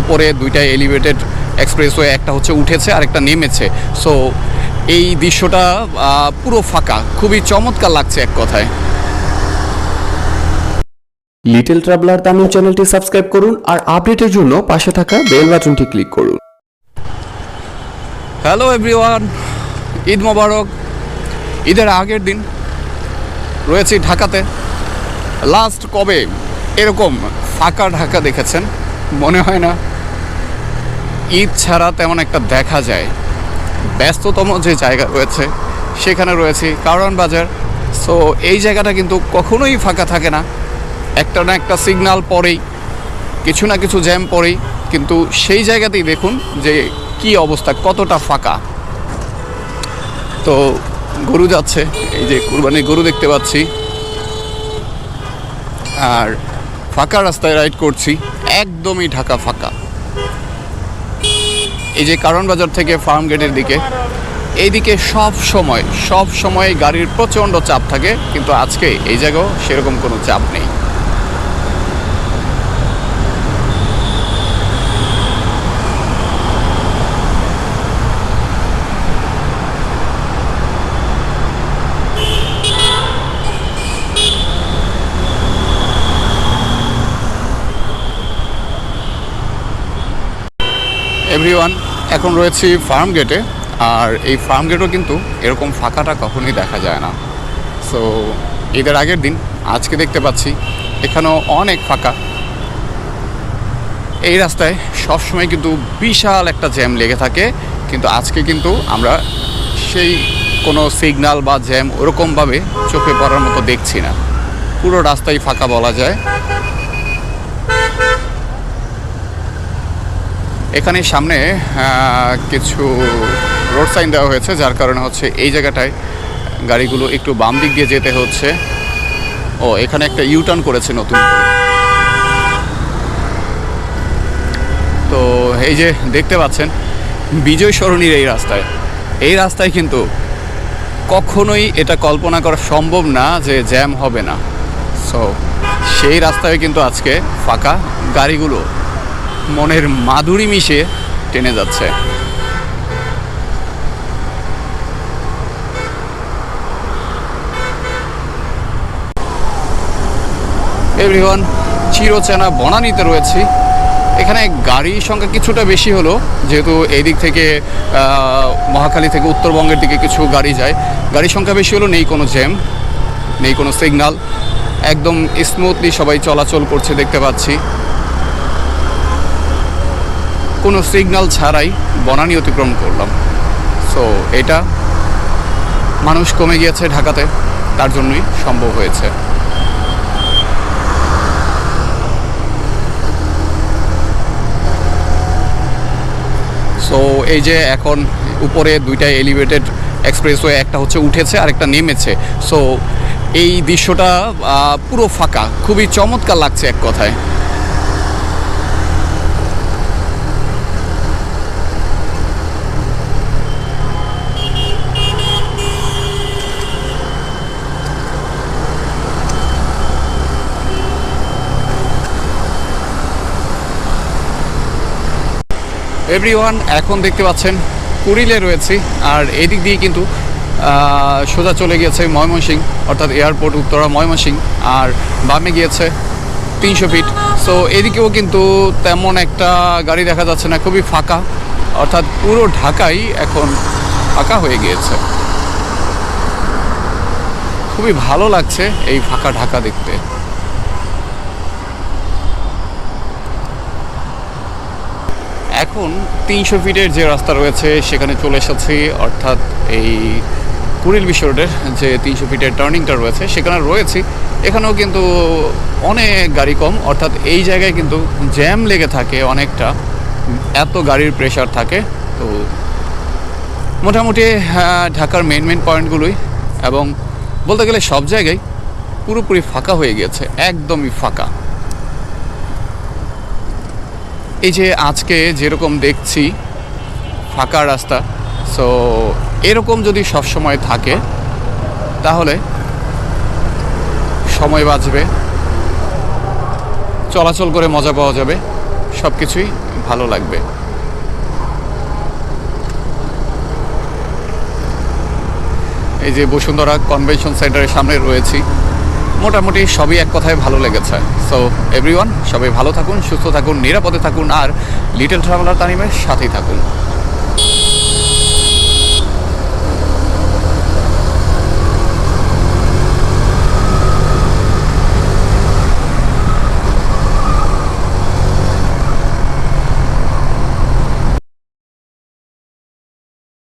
উপরে দুইটা elevated expressway একটা হচ্ছে উঠেছে আর একটা নেমেছে। সো এই দৃশ্যটা পুরো ফাঁকা খুবই চমৎকার লাগছে এক কথায়। লিটল ট্রাভেলার তামিল চ্যানেলটি সাবস্ক্রাইব করুন আর আপডেটের জন্য পাশে থাকা বেল বাটনটি ক্লিক করুন। Hello everyone Eid Mubarak. ঈদের আগের দিন রয়েছি ঢাকাতে। লাস্ট কবে? এরকম ফাঁকা ঢাকা দেখেছেন। মনে হয় না। ঈদ ছাড়া তেমন একটা দেখা যায়। ব্যস্ততম যে জায়গা রয়েছে, সেখানে রয়েছি কারণ বাজার। সো এই জায়গাটা কিন্তু কখনোই ফাঁকা থাকে না। একটা না একটা সিগন্যাল পরেই কিছু না কিছু জ্যাম পরেই কিন্তু সেই জায়গাতেই দেখুন যে কি অবস্থা, কতটা ফাঁকা। তো গরু যাচ্ছে, এই যে কুরবানির গরু দেখতে পাচ্ছি। আর ফাঁকা রাস্তায় রাইড করছি। একদমই ঢাকা ফাঁকা। এই যে কারণ বাজার থেকে ফার্ম গেটের দিকে, এইদিকে সব সময় সব সময় গাড়ির প্রচণ্ড চাপ থাকে, কিন্তু আজকে এই জায়গাও সেরকম কোনো চাপ নেই। এভরিওয়ান এখন রয়েছি ফার্ম গেটে আর এই ফার্ম গেটও কিন্তু এরকম ফাঁকাটা কখনোই দেখা যায় না। সো ঈদের আগের দিন আজকে দেখতে পাচ্ছি, এখানেও অনেক ফাঁকা। এই রাস্তায় সবসময় কিন্তু বিশাল একটা জ্যাম লেগে থাকে, কিন্তু আজকে কিন্তু আমরা সেই কোনো সিগন্যাল বা জ্যাম ওরকমভাবে চোখে পড়ার মতো দেখছি না। পুরো রাস্তাই ফাঁকা বলা যায়। এখানে সামনে কিছু রোড সাইন দেওয়া হয়েছে, যার কারণে হচ্ছে এই জায়গাটায় গাড়িগুলো একটু বাম দিক দিয়ে যেতে হচ্ছে। ও, এখানে একটা ইউটার্ন করেছে নতুন তো এই যে দেখতে পাচ্ছেন, বিজয় সরণির এই রাস্তায়। এই রাস্তায় কিন্তু কখনোই এটা কল্পনা করা সম্ভব না যে জ্যাম হবে না। সো সেই রাস্তায় কিন্তু আজকে ফাঁকা গাড়িগুলো। মনের মাধুরী মিশে টেনে যাচ্ছে। এভরিওয়ান চিরচেনা বনানীতে রয়েছি। এখানে গাড়ির সংখ্যা কিছুটা বেশি হলো, যেহেতু এই দিক থেকে মহাখালী থেকে উত্তরবঙ্গের দিকে কিছু গাড়ি যায়। গাড়ির সংখ্যা বেশি হলো, নেই কোনো জ্যাম, নেই কোনো সিগন্যাল একদম স্মুথলি সবাই চলাচল করছে, দেখতে পাচ্ছি। কোনো সিগন্যাল ছাড়াই বনানী অতিক্রম করলাম। সো এটা মানুষ কমে গিয়েছে ঢাকাতে, তার জন্যই সম্ভব হয়েছে। সো এই যে এখন উপরে দুইটা এলিভেটেড এক্সপ্রেসওয়ে একটা হচ্ছে উঠেছে আর একটা নেমেছে। সো এই দৃশ্যটা পুরো ফাঁকা, খুবই চমৎকার লাগছে এক কথায়। এভরিওয়ান এখন দেখতে পাচ্ছেন, কুড়িলে রয়েছি, আর এদিক দিয়ে কিন্তু সোজা চলে গিয়েছে ময়মনসিং, অর্থাৎ এয়ারপোর্ট উত্তরা ময়মনসিং, আর বামে গিয়েছে তিনশো ফিট সো এদিকেও কিন্তু তেমন একটা গাড়ি দেখা যাচ্ছে না, খুবই ফাঁকা, অর্থাৎ পুরো ঢাকাই এখন ফাঁকা হয়ে গিয়েছে। খুবই ভালো লাগছে এই ফাঁকা ঢাকা দেখতে। এখন তিনশো ফিটের যে রাস্তা রয়েছে, সেখানে চলে এসেছি, অর্থাৎ এই কুড়িল বিশ্ব রোডের যে তিনশো ফিটের টার্নিংটা রয়েছে, সেখানে রয়েছি। এখানেও কিন্তু অনেক গাড়ি কম, অর্থাৎ এই জায়গায় কিন্তু জ্যাম লেগে থাকে অনেকটা, এত গাড়ির প্রেশার থাকে। তো মোটামুটি ঢাকার মেন মেন পয়েন্টগুলোই এবং বলতে গেলে সব জায়গায় পুরোপুরি ফাঁকা হয়ে গিয়েছে, একদমই ফাঁকা। এই যে আজকে যেরকম দেখছি, ফাঁকা রাস্তা সো এরকম যদি সব সময় থাকে, তাহলে সময় বাঁচবে, চলাচল করে মজা পাওয়া যাবে সব কিছুই ভালো লাগবে। এই যে বসুন্ধরা কনভেনশন সেন্টারের সামনে রয়েছি। মোটামুটি সবই এক কথায় ভালো লেগেছে। সো এভরিওয়ান সবাই ভালো থাকুন, সুস্থ থাকুন, নিরাপদে থাকুন, আর লিটল ট্রাভেলার তানিমের সাথেই থাকুন।